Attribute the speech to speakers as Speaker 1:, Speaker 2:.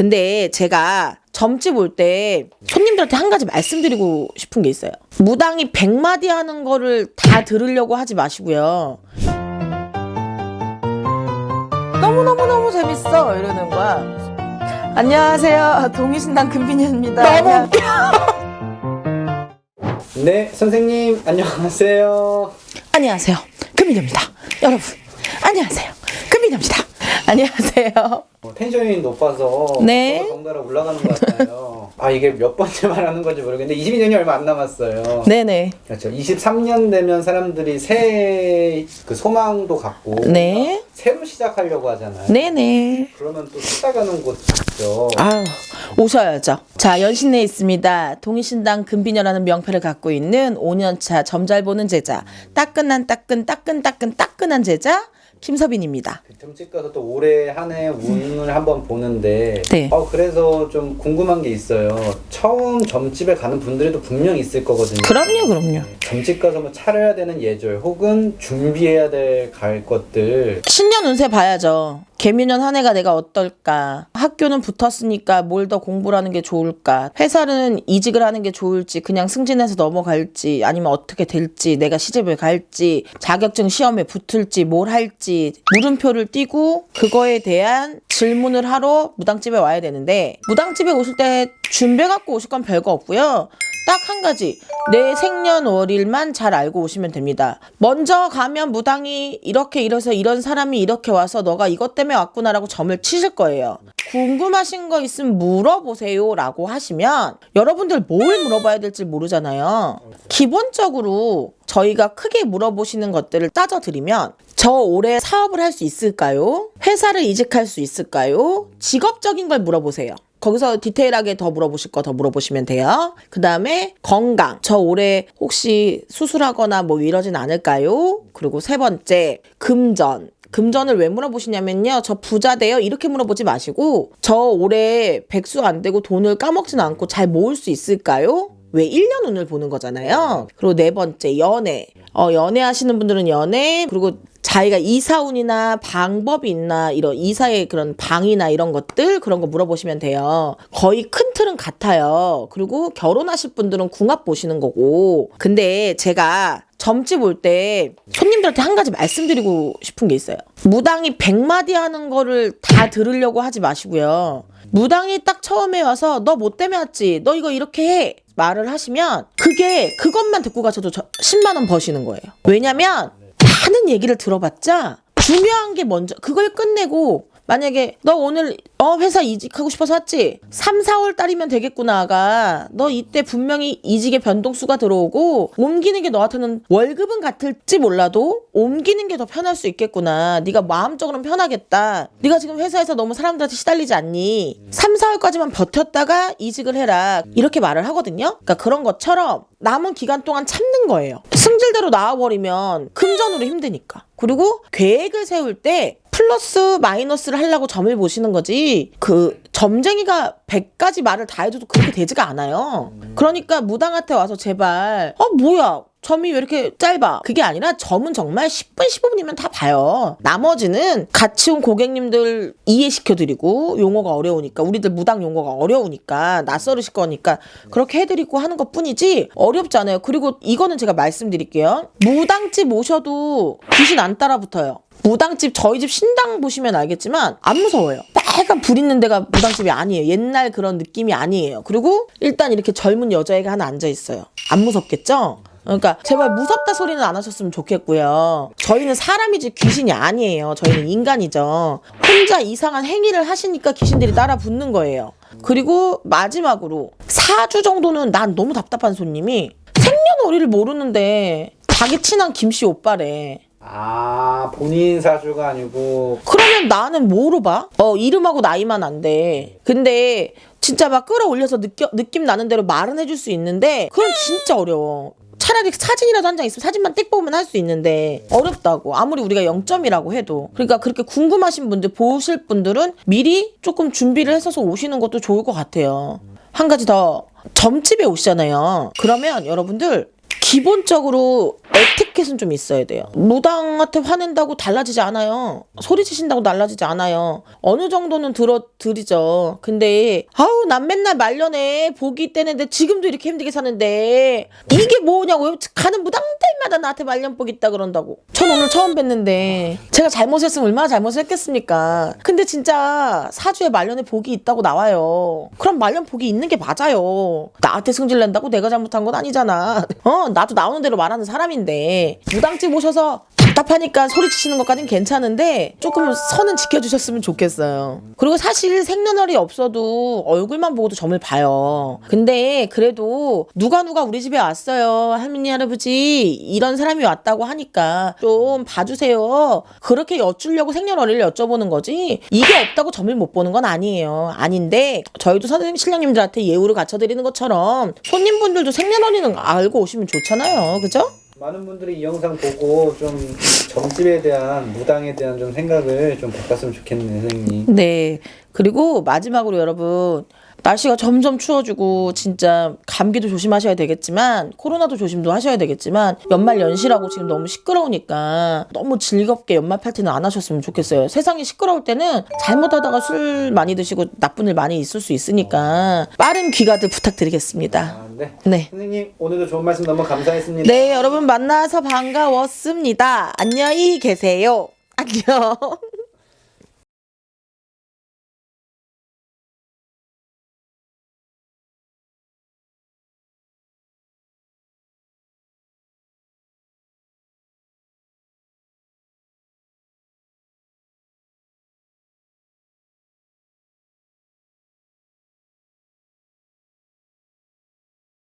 Speaker 1: 근데 제가 점집 올 때 손님들한테 한 가지 말씀드리고 싶은 게 있어요. 무당이 100마디 하는 거를 다 들으려고 하지 마시고요. 너무너무너무 재밌어 이러는 거야. 안녕하세요. 동의신당 금빈현입니다. 너무 웃겨.
Speaker 2: 네, 선생님 안녕하세요.
Speaker 1: 안녕하세요. 금빈현입니다. 여러분, 안녕하세요. 금빈현입니다. 안녕하세요.
Speaker 2: 어, 텐션이 높아서
Speaker 1: 네.
Speaker 2: 더 덩달아 올라가는 것 같아요. 아 이게 몇 번째 말하는 건지 모르겠는데 22년이 얼마 안 남았어요.
Speaker 1: 네네.
Speaker 2: 그렇죠. 23년 되면 사람들이 새그 소망도 갖고
Speaker 1: 네.
Speaker 2: 새로 시작하려고 하잖아요.
Speaker 1: 네네.
Speaker 2: 그러면 또 찾아가는 곳 있죠.
Speaker 1: 아우, 오셔야죠. 자, 연신내에 있습니다. 동의신당 금비녀라는 명패를 갖고 있는 5년차 점잘 보는 제자. 따끈한 따끈, 따끈, 따끈, 따끈한 제자. 김서빈입니다.
Speaker 2: 점집 가서 또 올해 한 해 운을 한번 보는데
Speaker 1: 네.
Speaker 2: 어 그래서 좀 궁금한 게 있어요. 처음 점집에 가는 분들도 분명 있을 거거든요.
Speaker 1: 그럼요, 그럼요.
Speaker 2: 점집 가서 뭐 차려야 되는 예절 혹은 준비해야 될 갈 것들
Speaker 1: 신년 운세 봐야죠. 개미년 한 해가 내가 어떨까? 학교는 붙었으니까 뭘 더 공부를 하는 게 좋을까? 회사는 이직을 하는 게 좋을지, 그냥 승진해서 넘어갈지, 아니면 어떻게 될지, 내가 시집을 갈지, 자격증 시험에 붙을지, 뭘 할지, 물음표를 띄고 그거에 대한 질문을 하러 무당집에 와야 되는데, 무당집에 오실 때 준비해 갖고 오실 건 별거 없고요. 딱 한 가지 내 생년월일만 잘 알고 오시면 됩니다. 먼저 가면 무당이 이렇게 이래서 이런 사람이 이렇게 와서 너가 이것 때문에 왔구나라고 점을 치실 거예요. 궁금하신 거 있으면 물어보세요 라고 하시면 여러분들 뭘 물어봐야 될지 모르잖아요. 기본적으로 저희가 크게 물어보시는 것들을 따져드리면 저 올해 사업을 할 수 있을까요? 회사를 이직할 수 있을까요? 직업적인 걸 물어보세요. 거기서 디테일하게 더 물어보실 거 더 물어보시면 돼요. 그 다음에 건강. 저 올해 혹시 수술하거나 뭐 이러진 않을까요? 그리고 세 번째, 금전. 금전을 왜 물어보시냐면요. 저 부자 돼요? 이렇게 물어보지 마시고, 저 올해 백수 안 되고 돈을 까먹진 않고 잘 모을 수 있을까요? 왜 1년 운을 보는 거잖아요. 그리고 네 번째, 연애. 어, 연애하시는 분들은 연애, 그리고 자기가 이사운이나 방법이 있나 이런 이사의 그런 방이나 이런 것들 그런 거 물어보시면 돼요. 거의 큰 틀은 같아요. 그리고 결혼하실 분들은 궁합 보시는 거고. 근데 제가 점집 올 때 손님들한테 한 가지 말씀드리고 싶은 게 있어요. 무당이 100마디 하는 거를 다 들으려고 하지 마시고요. 무당이 딱 처음에 와서 너 뭐 때문에 왔지? 너 이거 이렇게 해. 말을 하시면 그게 그것만 듣고 가셔도 저 10만 원 버시는 거예요. 왜냐면 많은 얘기를 들어봤자 중요한 게 먼저 그걸 끝내고 만약에 너 오늘 어 회사 이직하고 싶어서 왔지? 3, 4월 달이면 되겠구나가 너 이때 분명히 이직의 변동수가 들어오고 옮기는 게 너한테는 월급은 같을지 몰라도 옮기는 게 더 편할 수 있겠구나. 네가 마음적으로는 편하겠다. 네가 지금 회사에서 너무 사람들한테 시달리지 않니? 3, 4월까지만 버텼다가 이직을 해라. 이렇게 말을 하거든요. 그러니까 그런 것처럼 남은 기간 동안 참는 거예요. 승질대로 나와버리면 금전으로 힘드니까. 그리고 계획을 세울 때 플러스 마이너스를 하려고 점을 보시는 거지. 그 점쟁이가 100가지 말을 다 해줘도 그렇게 되지가 않아요. 그러니까 무당한테 와서 제발 어 뭐야? 점이 왜 이렇게 짧아? 그게 아니라 점은 정말 10분 15분이면 다 봐요. 나머지는 같이 온 고객님들 이해시켜드리고 용어가 어려우니까 우리들 무당 용어가 어려우니까 낯설으실 거니까 그렇게 해드리고 하는 것 뿐이지 어렵지 않아요. 그리고 이거는 제가 말씀드릴게요. 무당집 오셔도 귀신 안 따라 붙어요 무당집 저희 집 신당 보시면 알겠지만 안 무서워요. 빨간 불 있는 데가 무당집이 아니에요. 옛날 그런 느낌이 아니에요. 그리고 일단 이렇게 젊은 여자애가 하나 앉아 있어요. 안 무섭겠죠? 그러니까 제발 무섭다 소리는 안 하셨으면 좋겠고요. 저희는 사람이지 귀신이 아니에요. 저희는 인간이죠. 혼자 이상한 행위를 하시니까 귀신들이 따라 붙는 거예요. 그리고 마지막으로 4주 정도는 난 너무 답답한 손님이 생년월일을 모르는데 자기 친한 김씨 오빠래.
Speaker 2: 아 본인 사주가 아니고
Speaker 1: 그러면 나는 뭐로 봐? 어, 이름하고 나이만 안 돼. 근데 진짜 막 끌어올려서 느껴, 느낌 나는 대로 말은 해줄 수 있는데 그건 진짜 어려워. 차라리 사진이라도 한 장 있으면 사진만 띡 보면 할 수 있는데 어렵다고 아무리 우리가 0점이라고 해도 그러니까 그렇게 궁금하신 분들 보실 분들은 미리 조금 준비를 해서 오시는 것도 좋을 것 같아요 한 가지 더 점집에 오시잖아요 그러면 여러분들 기본적으로 에티켓 에티켓은 좀 있어야 돼요. 무당한테 화낸다고 달라지지 않아요. 소리치신다고 달라지지 않아요. 어느 정도는 들어 드리죠. 근데 아우 난 맨날 말년에 복이 떼는데 지금도 이렇게 힘들게 사는데 이게 뭐냐고 왜 가는 무당들 마다 나한테 말년복 있다 그런다고. 전 오늘 처음 뵀는데 제가 잘못했으면 얼마나 잘못했겠습니까. 근데 진짜 사주에 말년에 복이 있다고 나와요. 그럼 말년 복이 있는 게 맞아요. 나한테 승질 낸다고 내가 잘못한 건 아니잖아. 어 나도 나오는 대로 말하는 사람인데 무당집 오셔서 답답하니까 소리치시는 것까진 괜찮은데 조금 선은 지켜주셨으면 좋겠어요. 그리고 사실 생년월이 없어도 얼굴만 보고도 점을 봐요. 근데 그래도 누가 누가 우리 집에 왔어요. 할머니 할아버지 이런 사람이 왔다고 하니까 좀 봐주세요. 그렇게 여쭈려고 생년월일을 여쭤보는 거지 이게 없다고 점을 못 보는 건 아니에요. 아닌데 저희도 선생님 신령님들한테 예우를 갖춰드리는 것처럼 손님분들도 생년월일은 알고 오시면 좋잖아요. 그죠?
Speaker 2: 많은 분들이 이 영상 보고 좀 점집에 대한 무당에 대한 좀 생각을 좀 바꿨으면 좋겠네요, 선생님.
Speaker 1: 네. 그리고 마지막으로 여러분 날씨가 점점 추워지고 진짜 감기도 조심하셔야 되겠지만 코로나도 조심도 하셔야 되겠지만 연말 연시라고 지금 너무 시끄러우니까 너무 즐겁게 연말 파티는 안 하셨으면 좋겠어요. 세상이 시끄러울 때는 잘못하다가 술 많이 드시고 나쁜 일 많이 있을 수 있으니까 빠른 귀가들 부탁드리겠습니다.
Speaker 2: 아, 네.
Speaker 1: 네.
Speaker 2: 선생님 오늘도 좋은 말씀 너무 감사했습니다.
Speaker 1: 네, 여러분 만나서 반가웠습니다. 안녕히 계세요. 안녕.